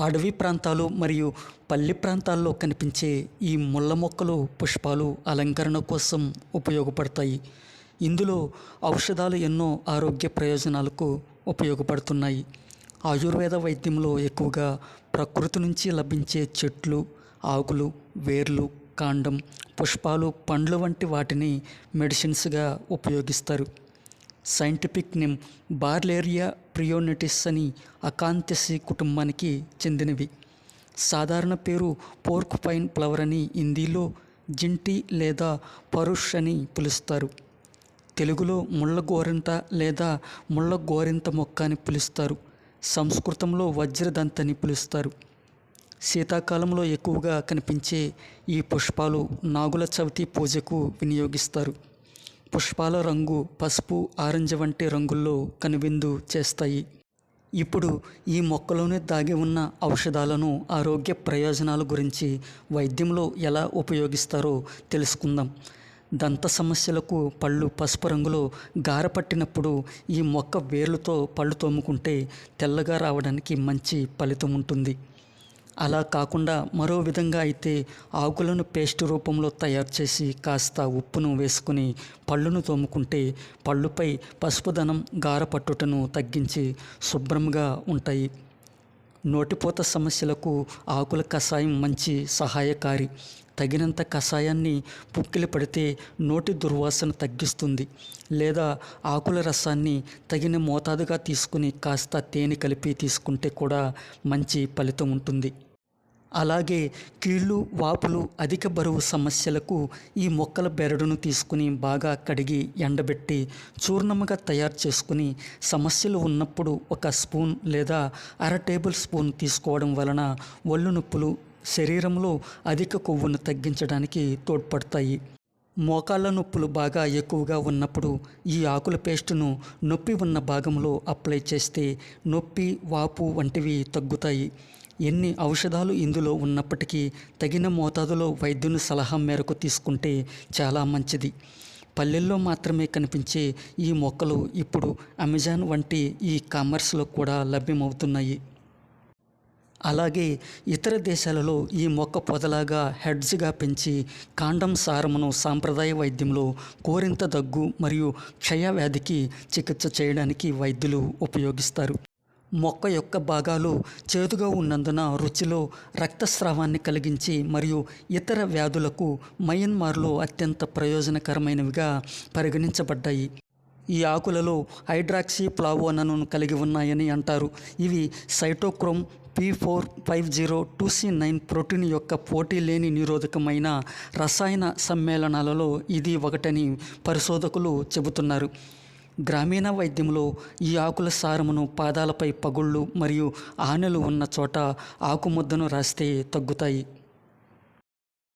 అడవి ప్రాంతాలు మరియు పల్లె ప్రాంతాల్లో కనిపించే ఈ ముళ్ళ మొక్కలు పుష్పాలు అలంకరణ కోసం ఉపయోగపడతాయి. ఇందులో ఔషధాలు ఎన్నో ఆరోగ్య ప్రయోజనాలకు ఉపయోగపడుతున్నాయి. ఆయుర్వేద వైద్యంలో ఎక్కువగా ప్రకృతి నుంచి లభించే చెట్లు ఆకులు వేర్లు కాండం పుష్పాలు పండ్లు వంటి వాటిని మెడిసిన్స్గా ఉపయోగిస్తారు. సైంటిఫిక్ నేమ్ బార్లేరియా ప్రియోనిటిస్ అని అకాంతసి కుటుంబానికి చెందినవి. సాధారణ పేరు పోర్క్ పైన్ ఫ్లవర్ అని హిందీలో జింటి లేదా పరుష్ అని పిలుస్తారు. తెలుగులో ముళ్ళ గోరింట లేదా ముళ్ళ గోరింత మొక్క అని పిలుస్తారు. సంస్కృతంలో వజ్రదంత అని పిలుస్తారు. శీతాకాలంలో ఎక్కువగా కనిపించే ఈ పుష్పాలు నాగుల చవితి పూజకు వినియోగిస్తారు. పుష్పాల రంగు పసుపు ఆరెంజ్ వంటి రంగుల్లో కనువిందు చేస్తాయి. ఇప్పుడు ఈ మొక్కలోనే దాగి ఉన్న ఔషధాలను ఆరోగ్య ప్రయోజనాల గురించి వైద్యంలో ఎలా ఉపయోగిస్తారో తెలుసుకుందాం. దంత సమస్యలకు పళ్ళు పసుపు రంగులో గారపట్టినప్పుడు ఈ మొక్క వేర్లతో పళ్ళు తోముకుంటే తెల్లగా రావడానికి మంచి ఫలితం ఉంటుంది. అలా కాకుండా మరో విధంగా అయితే ఆకులను పేస్ట్ రూపంలో తయారు చేసి కాస్త ఉప్పును వేసుకుని పళ్ళును తోముకుంటే పళ్ళుపై పసుపుదనం గారపట్టుటను తగ్గించి శుభ్రంగా ఉంటాయి. నోటిపూత సమస్యలకు ఆకుల కషాయం మంచి సహాయకారి. తగినంత కషాయాన్ని పుక్కిలి పడితే నోటి దుర్వాసన తగ్గిస్తుంది. లేదా ఆకుల రసాన్ని తగిన మోతాదుగా తీసుకుని కాస్త తేనె కలిపి తీసుకుంటే కూడా మంచి ఫలితం ఉంటుంది. అలాగే కీళ్ళు వాపులు అధిక బరువు సమస్యలకు ఈ మొక్కల బెరడును తీసుకుని బాగా కడిగి ఎండబెట్టి చూర్ణముగా తయారు చేసుకుని సమస్యలు ఉన్నప్పుడు ఒక స్పూన్ లేదా అర టేబుల్ స్పూన్ తీసుకోవడం వలన ఒళ్ళు నొప్పులు శరీరంలో అధిక కొవ్వును తగ్గించడానికి తోడ్పడతాయి. మోకాళ్ళ నొప్పులు బాగా ఎక్కువగా ఉన్నప్పుడు ఈ ఆకుల పేస్టును నొప్పి ఉన్న భాగంలో అప్లై చేస్తే నొప్పి వాపు వంటివి తగ్గుతాయి. ఎన్ని ఔషధాలు ఇందులో ఉన్నప్పటికీ తగిన మోతాదులో వైద్యుని సలహా మేరకు తీసుకుంటే చాలా మంచిది. పల్లెల్లో మాత్రమే కనిపించే ఈ మొక్కలు ఇప్పుడు అమెజాన్ వంటి ఈ కామర్స్లో కూడా లభ్యమవుతున్నాయి. అలాగే ఇతర దేశాలలో ఈ మొక్క పొదలాగా హెడ్జ్గా పెంచి కాండం సారమును సాంప్రదాయ వైద్యంలో కోరింత దగ్గు మరియు క్షయ వ్యాధికి చికిత్స చేయడానికి వైద్యులు ఉపయోగిస్తారు. మొక్క యొక్క భాగాలు చేదుగా ఉన్నందున రుచిలో రక్తస్రావాన్ని కలిగించి మరియు ఇతర వ్యాధులకు మయన్మార్లో అత్యంత ప్రయోజనకరమైనవిగా పరిగణించబడ్డాయి. ఈ ఆకులలో హైడ్రాక్సీ ప్లావోనను కలిగి ఉన్నాయని అంటారు. ఇవి cytochrome P four five zero two C nine protein యొక్క పోటీ లేని నిరోధకమైన రసాయన సమ్మేళనాలలో ఇది ఒకటని పరిశోధకులు చెబుతున్నారు. గ్రామీణ వైద్యంలో ఈ ఆకుల సారమును పాదాలపై పగుళ్ళు మరియు ఆనెలు ఉన్న చోట ఆకుముద్దను రాస్తే తగ్గుతాయి.